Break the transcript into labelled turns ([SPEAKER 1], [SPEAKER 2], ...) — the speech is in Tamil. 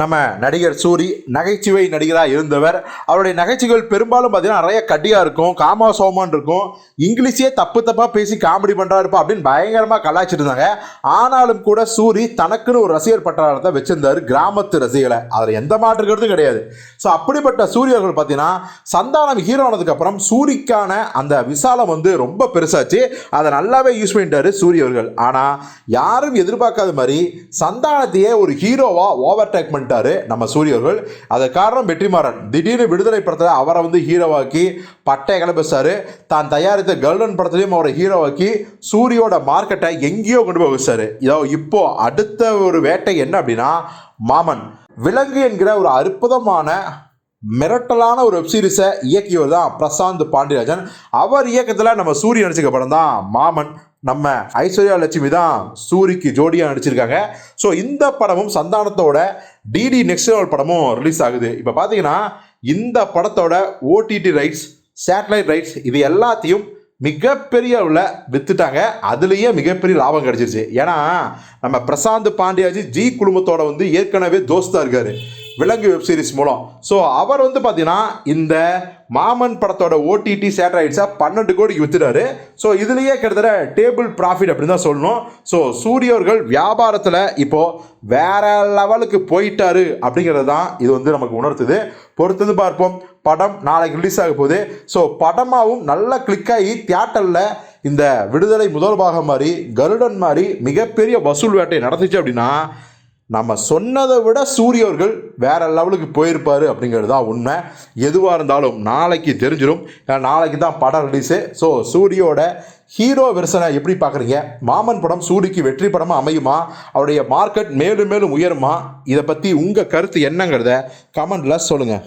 [SPEAKER 1] நம்ம நடிகர் சூரி நகைச்சுவை நடிகராக இருந்தவர். அவருடைய நகைச்சுவைகள் பெரும்பாலும் பார்த்தீங்கன்னா நிறைய கட்டியாக இருக்கும் காமா சோமான் இருக்கும். இங்கிலீஷே தப்பு தப்பாக பேசி காமெடி பண்ணுறாருப்பா அப்படின்னு பயங்கரமாக கலாச்சிட்டு இருந்தாங்க. ஆனாலும் கூட சூரி தனக்குன்னு ஒரு ரசிகர் பட்டாளத்தை வச்சிருந்தாரு கிராமத்து ரசிகர்களை. அதில் எந்த மாற்று கிடையாது. ஸோ அப்படிப்பட்ட சூரியர்கள் பார்த்தீங்கன்னா சந்தானம் ஹீரோ ஆனதுக்கப்புறம் சூரிக்கான அந்த விசாலம் வந்து ரொம்ப பெருசாச்சு. அதை நல்லாவே யூஸ் பண்ணிட்டாரு சூரியர்கள் ஆனால் யாரும் எதிர்பார்க்காத மாதிரி சந்தானத்தையே ஒரு ஹீரோவாக ஓவர்டேக் பண்ணிட்டாரு நம்ம சூரியர்கள். அதை காரணம் வெற்றிமாறன். திடீர்னு விடுதலை படத்தில் அவரை வந்து ஹீரோவாக்கி பட்டையை கிளம்பிச்சாரு தான் தயாரித்த கல்டன் படத்துலையும் அவரை ஹீரோவாக்கி சூரியோட மார்க்கெட்டை எங்கேயோ கொண்டு போய் வச்சாரு. இதோ இப்போ அடுத்த ஒரு வேட்டை என்ன அப்படின்னா மாமன். விலங்கு என்கிற ஒரு அற்புதமான மிரட்டலான ஒரு வெப்சீரிஸை இயக்கியவர் தான் பிரசாந்த் பாண்டியராஜன். அவர் இயக்கத்தில் நம்ம சூரியன் நடிச்சிருக்க படம் தான் மாமன். நம்ம ஐஸ்வர்யா லட்சுமி தான் சூரிக்கு ஜோடியாக நடிச்சிருக்காங்க. ஸோ இந்த படமும் சந்தானத்தோட டிடி நெக்ஸ்ட் லெவல் படமும் ரிலீஸ் ஆகுது. இப்போ பார்த்தீங்கன்னா இந்த படத்தோட ஓடிடி ரைட்ஸ் சேட்டலைட் ரைட்ஸ் இது எல்லாத்தையும் மிகப்பெரிய அளவில் வித்துட்டாங்க. அதுலேயே மிகப்பெரிய லாபம் கிடைச்சிருச்சு. ஏன்னா நம்ம பிரசாந்த் பாண்டியாஜி ஜி குடும்பத்தோட வந்து ஏற்கனவே தோஸ்தா இருக்காரு. விலங்கு வெப் சீரிஸ் மூலம். ஸோ அவர் வந்து பார்த்தீங்கன்னா இந்த மாமன் படத்தோட ஓடிடி சேட்டலைட்ஸை பன்னெண்டு கோடிக்கு விற்றுறாரு ஸோ இதுலேயே கிட்டத்தட்ட டேபிள் ப்ராஃபிட் அப்படின்னு தான் சொல்லணும். ஸோ சூரியர்கள் வியாபாரத்தில் இப்போது வேற லெவலுக்கு போயிட்டாரு அப்படிங்கிறது தான் இது வந்து நமக்கு உணர்த்துது. பொறுத்தது பார்ப்போம். படம் நாளைக்கு ரிலீஸ் ஆக போகுது. ஸோ படமாகவும் நல்லா கிளிக் ஆகி தியேட்டரில் இந்த விடுதலை முதல் பாகம் மாதிரி கருடன் மாதிரி மிகப்பெரிய வசூல் வேட்டை நடந்துச்சு அப்படின்னா நம்ம சொன்னதை விட சூரியவர்கள் வேற லெவலுக்கு போயிருப்பார் அப்படிங்கிறது தான் உண்மை. எதுவாக இருந்தாலும் நாளைக்கு தெரிஞ்சிடும் நாளைக்கு தான் படம் ரிலீஸு ஸோ சூரியோட ஹீரோ வெர்சனை எப்படி பார்க்குறீங்க? மாமன் படம் சூரிக்கு வெற்றி படமாக அமையுமா? அவருடைய மார்க்கெட் மேலும் மேலும் உயருமா? இதை பற்றி உங்கள் கருத்து என்னங்கிறத கமெண்டில் சொல்லுங்கள்